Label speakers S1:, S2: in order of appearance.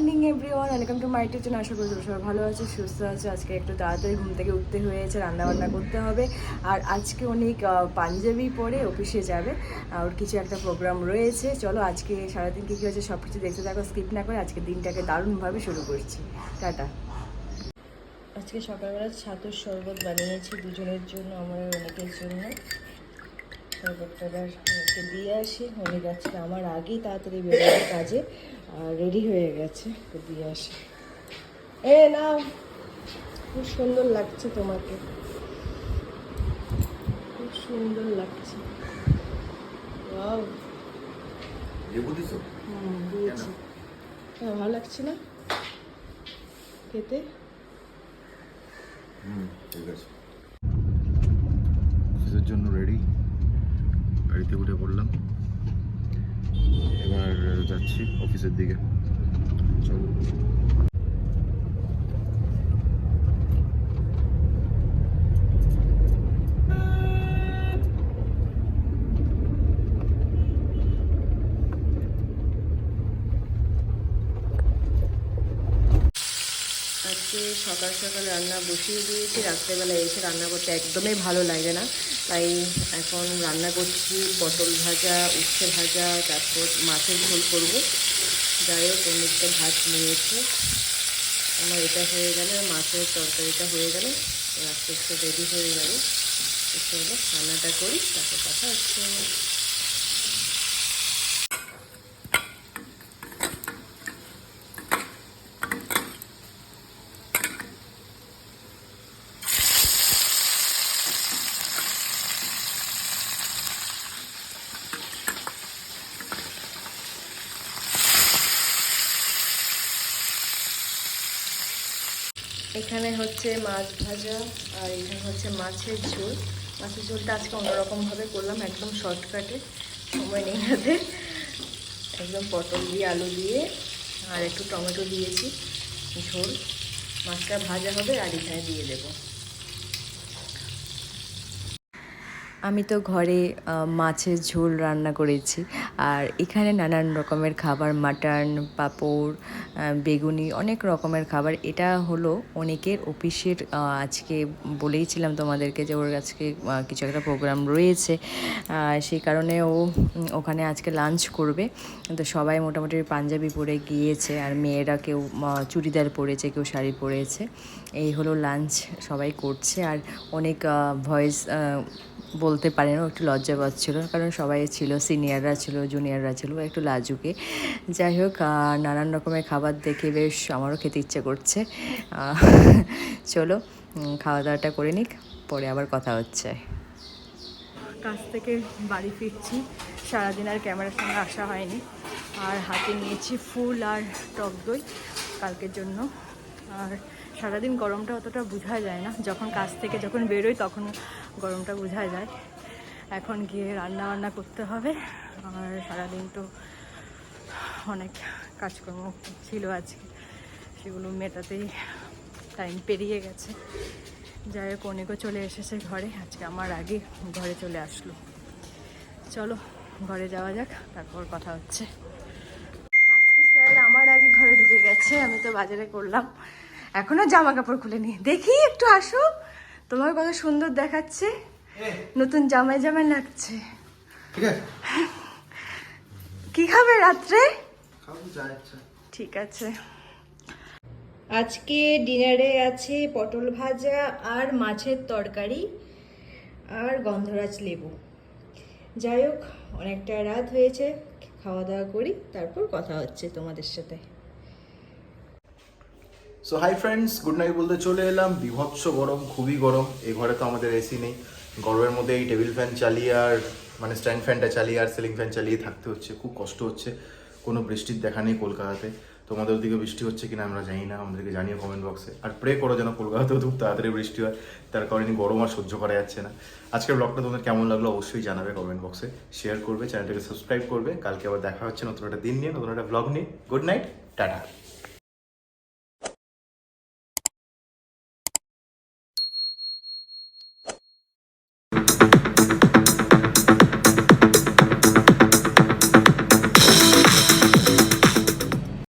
S1: Morning, everyone. Welcome to my tuition আশা করি সবাই ভালো আছে, সুস্থ আছে। আজকে একটু তাড়াতাড়ি ঘুম থেকে উঠতে হয়েছে রান্না বান্না করতে হবে। আর আজকে অনেক পাঞ্জাবি পরে অফিসে যাবে। আর ওর কিছু একটা প্রোগ্রাম রয়েছে। চলো আজকে সারাদিন কী কী হয়েছে সব কিছু দেখতে থাকো স্কিপ না করে আজকে দিনটাকে দারুণভাবে শুরু করছি। টাটা। আজকে সকালবেলা ছাতুর শরবত বানিয়েছি দুজনের জন্য, আমার অনেকের জন্য। শরবতটা এবার ওকে দিয়ে আসি। অনেক আজকে আমার আগেই তাড়াতাড়ি বেরোবে কাজে আর রেডি হয়ে গেছে ওকে দিয়ে আসি। এ নাও খুব সুন্দর লাগছে তোমাকে। খুব সুন্দর লাগছে। ওয়াও।
S2: লেবু দিছো
S1: হুম দিয়েছি। হ্যাঁ ভালো লাগছে না? খেতে?
S2: হুম ঠিক আছে। জন্য রেডি গাড়িতে উঠে পড়লাম। এবার যাচ্ছি অফিসের দিকে চলো
S1: আজকে সকাল সকাল রান্না বসিয়ে দিয়েছি, রাত্রেবেলা এসে রান্না করতে একদমই ভালো লাগে না। তাই এখন রান্না করছি, পটল ভাজা, উচ্ছে ভাজা, তারপর মাছের ঝোল করব। যাই হোক অনেকটা ভাত নিয়েছি। আমার এটা হয়ে গেলে, মাছের তরকারিটা হয়ে গেলে। আস্তে আস্তে রেডি হয়ে গেল। চলো, রান্নাটা করি, তারপর কথা হচ্ছে। এখানে হচ্ছে মাছ ভাজা, আর এখানে হচ্ছে মাছের ঝোল। মাছের ঝোলটা আজকে অন্যরকমভাবে করলাম, একদম শর্টকাটে, সময় নেই হাতে। একদম পটল দিয়ে, আলু দিয়ে, আর একটু টমেটো দিয়েছি, ঝোল। মাছটা ভাজা হবে, আর এখানে দিয়ে দেবো। আমি তো ঘরে মাছের ঝোল রান্না করেছি। আর এখানে নানান রকমের খাবার, মাটন, পাঁপড় বেগুনি অনেক রকমের খাবার। এটা হলো অনেকের অফিসের আজকে বলেইছিলাম তোমাদেরকে যে ওর আজকে কিছু একটা প্রোগ্রাম রয়েছে। সেই কারণে ও ওখানে আজকে লাঞ্চ করবে। তো সবাই মোটামুটি পাঞ্জাবি পরে গিয়েছে আর মেয়েরা কেউ চুড়িদার পরেছে, কেউ শাড়ি পরেছে। এই হলো লাঞ্চ সবাই করছে। আর অনেক ভয়েস বলতে পারে না একটু লজ্জা পাচ্ছিল কারণ সবাই ছিল, সিনিয়ররা ছিল, জুনিয়ররা ছিল একটু লাজুকে। যাই হোক নানান রকমের খাবার দেখে বেশ আমারও খেতে ইচ্ছে করছে। চলো খাওয়া দাওয়াটা করে নিক, পরে আবার কথা হচ্ছে। কাজ থেকে বাড়ি ফিরছি, সারাদিন আর ক্যামেরার সঙ্গে আসা হয়নি। আর হাতে নিয়েছি ফুল আর টক দই, কালকের জন্য। আর সারাদিন গরমটা অতটা বোঝা যায় না। যখন কাজ থেকে যখন বেরোই তখন গরমটা বোঝা যায়। এখন গিয়ে রান্না বান্না করতে হবে। আর সারাদিন তো অনেক কাজকর্ম ছিল আজকে। সেগুলো মেটাতেই টাইম পেরিয়ে গেছে। যাই হোক, অনেকও চলে এসেছে ঘরে। আজকে আমার আগে ঘরে চলে আসলো। চলো, ঘরে যাওয়া যাক, তারপর কথা হচ্ছে। স্যার, আমার আগে ঘরে ঢুকে গেছে। আমি তো বাজারে করলাম। এখনও জামা কাপড় খুলে নি। দেখি একটু আসো। তোমার কত সুন্দর দেখাচ্ছে। নতুন জামাই জামাই লাগছে। কি খাবে রাত্রে? ঠিক আছে। আজকে ডিনারে আছে পটল ভাজা আর মাছের তরকারি আর গন্ধরাজ লেবু। যাই হোক অনেকটা রাত হয়েছে। খাওয়া দাওয়া করি তারপর কথা হচ্ছে তোমাদের সাথে।
S2: So hi friends good night বলতে চলে এলাম। বিভৎস গরম, খুবই গরম। এই ঘরে তো আমাদের এসি নেই। গরমের মধ্যে এই টেবিল ফ্যান চালিয়ে আর মানে স্ট্যান্ড ফ্যানটা চালিয়ে আর সিলিং ফ্যান চালিয়ে থাকতে হচ্ছে। খুব কষ্ট হচ্ছে। কোনো বৃষ্টির দেখা নেই কলকাতাতে। তোমাদের ওদিকে বৃষ্টি হচ্ছে কিনা আমরা জানি না। আমাদেরকে জানিও কমেন্ট বক্সে আর প্রে করো যেন কলকাতাতেও খুব তাড়াতাড়ি বৃষ্টি হয়। তার কারণে গরম আর সহ্য করা যাচ্ছে না। আজকের ব্লগটা তোমাদের কেমন লাগল অবশ্যই জানাবে কমেন্ট বক্সে শেয়ার করবে চ্যানেলটাকে সাবস্ক্রাইব করবে। কালকে আবার দেখা হচ্ছে নতুন একটা দিন নিয়ে, নতুন একটা ব্লগ নিয়ে। Good night tata.